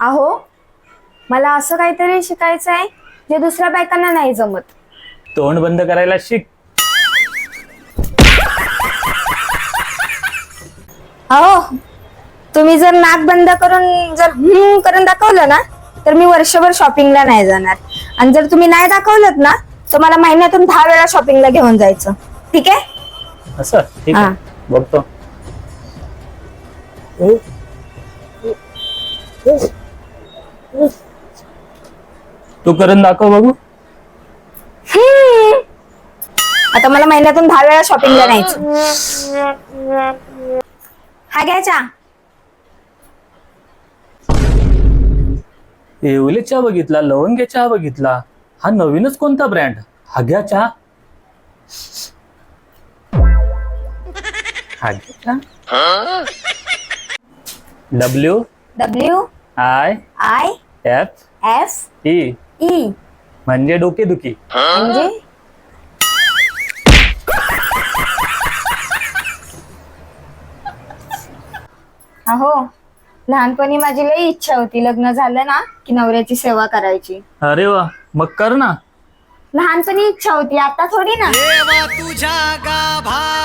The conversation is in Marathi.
अहो मला असं काहीतरी शिकायचं आहे जे दुसऱ्या बायकांना नाही जमत. तोंड बंद करायला शिक. अहो तुम्ही जर नाक बंद करून जर हम्म करून दाखवलं ना तर मी वर्षभर शॉपिंगला नाही जाणार. आणि जर तुम्ही नाही दाखवलं ना तर मला महिन्यातून दहा वेळा शॉपिंगला घेऊन जायचं. ठीक आहे? असं? ठीक हा. आहे बघतो तू करून दाखव बघू. हम्म. आता मला महिन्यातून दहा वेळा शॉपिंगला न्यायचं. हा घ्या चहा येवले चहा बघितला लवंगे चहा बघितला. हा नवीनच कोणता ब्रँड हाग्या चहा. हाग्या चहा. W W I I F F E E म्हणजे डोकेदुखी म्हणजे? अहो लहानपणी माझी लई इच्छा होती लग्न झालं ना की नवऱ्याची सेवा करायची. अरे वा मग कर ना. लहानपणी इच्छा होती आता थोडी ना. देवा तुझ्या गाभाऱ्याला